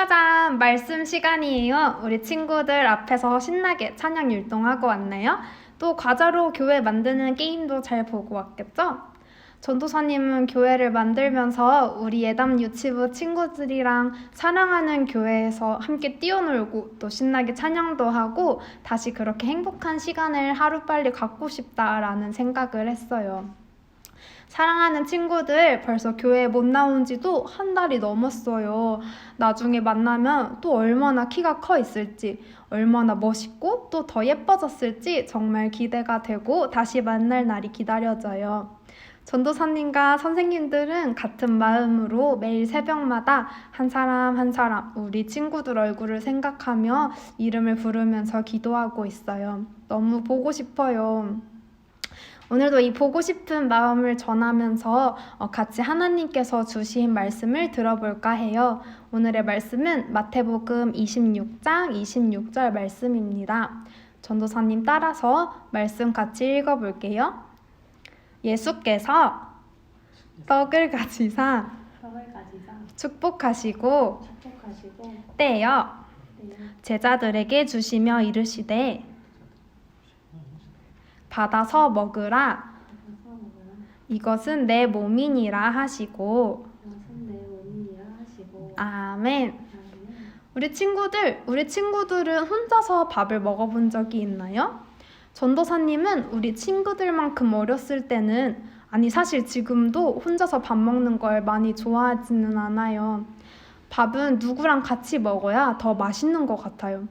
짜잔! 말씀 시간이에요. 우리 친구들 앞에서 신나게 찬양 율동하고 왔나요? 또 과자로 교회 만드는 게임도 잘 보고 왔겠죠? 전도사님은 교회를 만들면서 우리 예담 유치부 친구들이랑 사랑하는 교회에서 함께 뛰어놀고 또 신나게 찬양도 하고 다시 그렇게 행복한 시간을 하루빨리 갖고 싶다라는 생각을 했어요. 사랑하는 친구들 벌써 교회에 못 나온 지도 한 달이 넘었어요. 나중에 만나면 또 얼마나 키가 커 있을지, 얼마나 멋있고 또 더 예뻐졌을지 정말 기대가 되고 다시 만날 날이 기다려져요. 전도사님과 선생님들은 같은 마음으로 매일 새벽마다 한 사람 한 사람 우리 친구들 얼굴을 생각하며 이름을 부르면서 기도하고 있어요. 너무 보고 싶어요. 오늘도 이 보고 싶은 마음을 전하면서 어, 같이 하나님께서 주신 말씀을 들어볼까 해요. 오늘의 말씀은 마태복음 26장 26절 말씀입니다. 전도사님 따라서 말씀 같이 읽어볼게요. 예수께서 떡을 가지사 떡을 가지사 축복하시고 떼어 제자들에게 주시며 이르시되 받아서 먹으라 이것은 내 몸이니라 하시고. 아멘 우리 친구들, 우리 친구들은 혼자서 밥을 먹어본 적이 있나요? 전도사님은 우리 친구들만큼 어렸을 때는 아니 사실 지금도 혼자서 밥 먹는 걸 많이 좋아하지는 않아요. 밥은 누구랑 같이 먹어야 더 맛있는 것 같아요.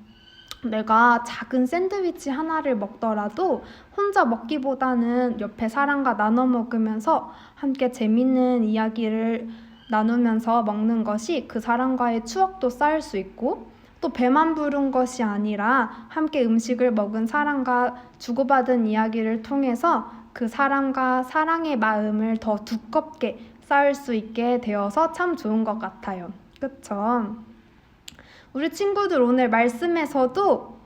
내가 작은 샌드위치 하나를 먹더라도 혼자 먹기보다는 옆에 사람과 나눠 먹으면서 함께 재밌는 이야기를 나누면서 먹는 것이 그 사람과의 추억도 쌓을 수 있고 또 배만 부른 것이 아니라 함께 음식을 먹은 사람과 주고받은 이야기를 통해서 그 사람과 사랑의 마음을 더 두껍게 쌓을 수 있게 되어서 참 좋은 것 같아요. 그쵸? 우리 친구들 오늘 말씀에서도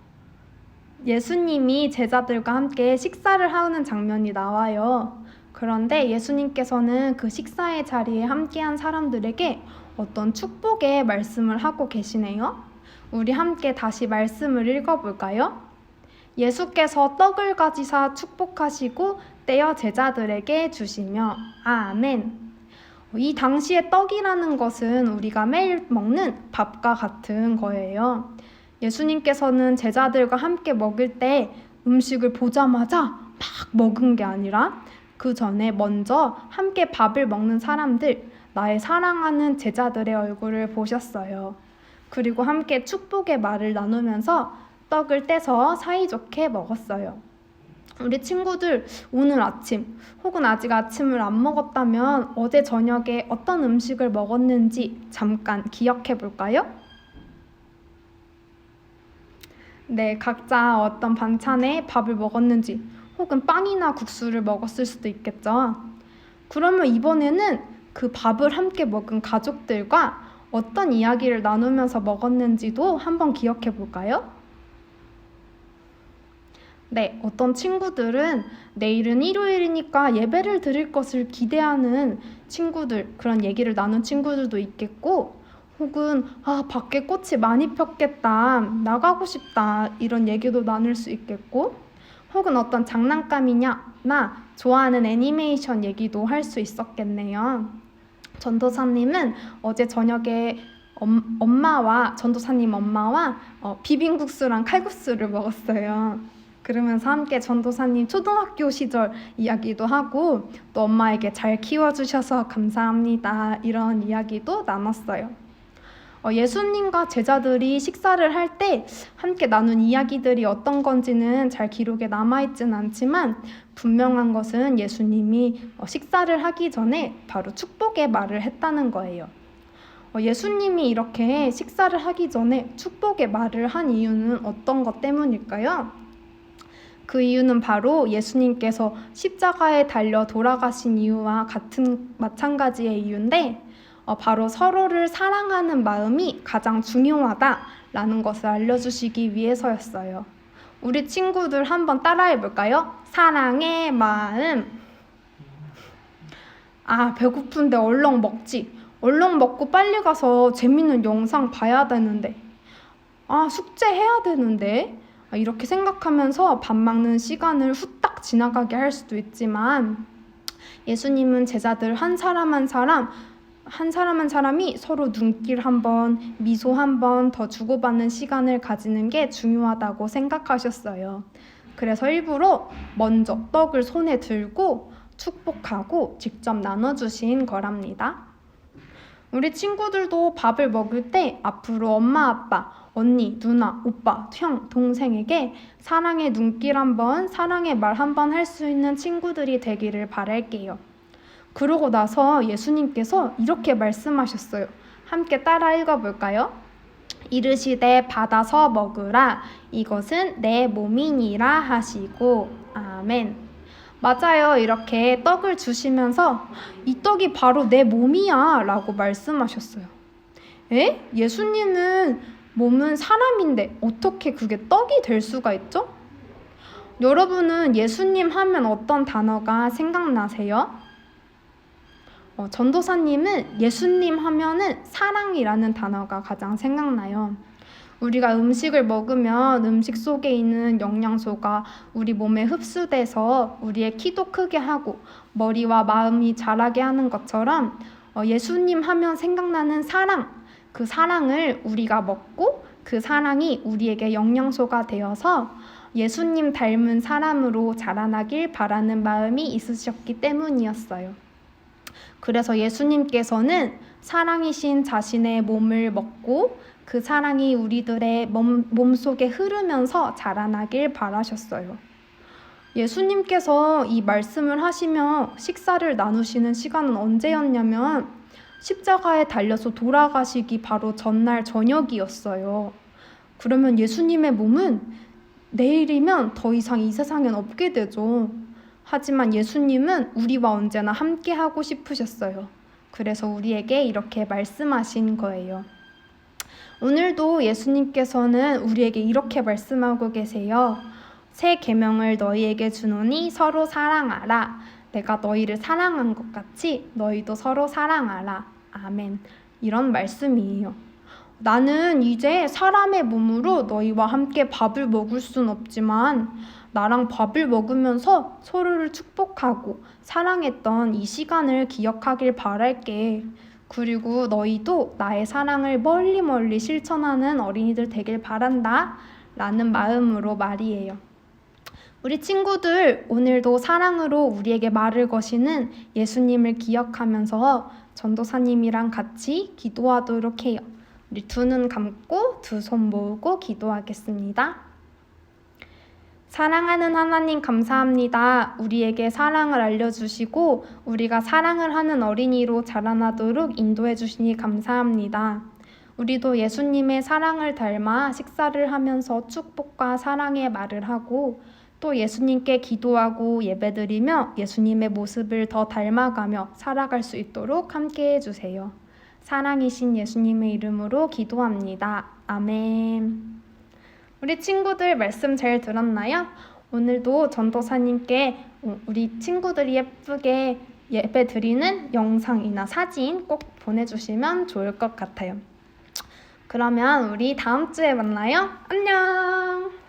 예수님이 제자들과 함께 식사를 하는 장면이 나와요. 그런데 예수님께서는 그 식사의 자리에 함께한 사람들에게 어떤 축복의 말씀을 하고 계시네요. 우리 함께 다시 말씀을 읽어볼까요? 예수께서 떡을 가지사 축복하시고 떼어 제자들에게 주시며 아멘. 이 당시의 떡이라는 것은 우리가 매일 먹는 밥과 같은 거예요. 예수님께서는 제자들과 함께 먹을 때 음식을 보자마자 막 먹은 게 아니라 그 전에 먼저 함께 밥을 먹는 사람들, 나의 사랑하는 제자들의 얼굴을 보셨어요. 그리고 함께 축복의 말을 나누면서 떡을 떼서 사이좋게 먹었어요. 우리 친구들 오늘 아침 혹은 아직 아침을 안 먹었다면 어제 저녁에 어떤 음식을 먹었는지 잠깐 기억해 볼까요? 네, 각자 어떤 반찬에 밥을 먹었는지 혹은 빵이나 국수를 먹었을 수도 있겠죠. 그러면 이번에는 그 밥을 함께 먹은 가족들과 어떤 이야기를 나누면서 먹었는지도 한번 기억해 볼까요? 네, 어떤 친구들은 내일은 일요일이니까 예배를 드릴 것을 기대하는 친구들, 그런 얘기를 나눈 친구들도 있겠고, 혹은, 아, 밖에 꽃이 많이 폈겠다, 나가고 싶다, 이런 얘기도 나눌 수 있겠고, 혹은 어떤 장난감이냐, 나 좋아하는 애니메이션 얘기도 할 수 있었겠네요. 전도사님은 어제 저녁에 엄, 엄마와 전도사님 엄마와 어, 비빔국수랑 칼국수를 먹었어요. 그러면서 함께 전도사님 초등학교 시절 이야기도 하고 또 엄마에게 잘 키워주셔서 감사합니다 이런 이야기도 나눴어요. 어, 예수님과 제자들이 식사를 할 때 함께 나눈 이야기들이 어떤 건지는 잘 기록에 남아있진 않지만 분명한 것은 예수님이 어, 식사를 하기 전에 바로 축복의 말을 했다는 거예요. 어, 예수님이 이렇게 식사를 하기 전에 축복의 말을 한 이유는 어떤 것 때문일까요? 그 이유는 바로 예수님께서 십자가에 달려 돌아가신 이유와 같은 마찬가지의 이유인데 어, 바로 서로를 사랑하는 마음이 가장 중요하다라는 것을 알려주시기 위해서였어요. 우리 친구들 한번 따라해 볼까요? 사랑의 마음. 아, 배고픈데 얼렁 먹지. 얼른 먹고 빨리 가서 재밌는 영상 봐야 되는데. 아, 숙제 해야 되는데. 아, 이렇게 생각하면서 밥 먹는 시간을 후딱 지나가게 할 수도 있지만 예수님은 제자들 한 사람 한 사람 한 사람 한 사람이 서로 눈길 한 번, 미소 한 번 더 주고받는 시간을 가지는 게 중요하다고 생각하셨어요. 그래서 일부러 먼저 떡을 손에 들고 축복하고 직접 나눠주신 거랍니다. 우리 친구들도 밥을 먹을 때 앞으로 엄마, 아빠, 언니, 누나, 오빠, 형, 동생에게 사랑의 눈길 한 번, 사랑의 말 한 번 할 수 있는 친구들이 되기를 바랄게요. 그러고 나서 예수님께서 이렇게 말씀하셨어요. 함께 따라 읽어볼까요? 이르시되 받아서 먹으라. 이것은 내 몸이니라 하시고. 아멘. 맞아요. 이렇게 떡을 주시면서 이 떡이 바로 내 몸이야 라고 말씀하셨어요. 에? 예수님은 몸은 사람인데 어떻게 그게 떡이 될 수가 있죠? 여러분은 예수님 하면 어떤 단어가 생각나세요? 어, 전도사님은 예수님 하면은 사랑이라는 단어가 가장 생각나요. 우리가 음식을 먹으면 음식 속에 있는 영양소가 우리 몸에 흡수돼서 우리의 키도 크게 하고 머리와 마음이 자라게 하는 것처럼 어, 예수님 하면 생각나는 사랑, 그 사랑을 우리가 먹고 그 사랑이 우리에게 영양소가 되어서 예수님 닮은 사람으로 자라나길 바라는 마음이 있으셨기 때문이었어요. 그래서 예수님께서는 사랑이신 자신의 몸을 먹고 그 사랑이 우리들의 몸, 몸속에 흐르면서 자라나길 바라셨어요. 예수님께서 이 말씀을 하시며 식사를 나누시는 시간은 언제였냐면 십자가에 달려서 돌아가시기 바로 전날 저녁이었어요. 그러면 예수님의 몸은 내일이면 더 이상 이 세상엔 없게 되죠. 하지만 예수님은 우리와 언제나 함께 하고 싶으셨어요. 그래서 우리에게 이렇게 말씀하신 거예요. 오늘도 예수님께서는 우리에게 이렇게 말씀하고 계세요. 새 계명을 너희에게 주노니 서로 사랑하라. 내가 너희를 사랑한 것 같이 너희도 서로 사랑하라. 아멘. 이런 말씀이에요. 나는 이제 사람의 몸으로 너희와 함께 밥을 먹을 순 없지만 나랑 밥을 먹으면서 서로를 축복하고 사랑했던 이 시간을 기억하길 바랄게. 그리고 너희도 나의 사랑을 멀리 멀리 실천하는 어린이들 되길 바란다. 라는 마음으로 말이에요. 우리 친구들, 오늘도 사랑으로 우리에게 말을 거시는 예수님을 기억하면서 전도사님이랑 같이 기도하도록 해요. 우리 두 눈 감고 두 손 모으고 기도하겠습니다. 사랑하는 하나님 감사합니다. 우리에게 사랑을 알려주시고 우리가 사랑을 하는 어린이로 자라나도록 인도해 주시니 감사합니다. 우리도 예수님의 사랑을 닮아 식사를 하면서 축복과 사랑의 말을 하고 또 예수님께 기도하고 예배드리며 예수님의 모습을 더 닮아가며 살아갈 수 있도록 함께 해주세요. 사랑이신 예수님의 이름으로 기도합니다. 아멘. 우리 친구들 말씀 잘 들었나요? 오늘도 전도사님께 어, 우리 친구들이 예쁘게 예배 드리는 영상이나 사진 꼭 보내주시면 좋을 것 같아요. 그러면 우리 다음 주에 만나요. 안녕!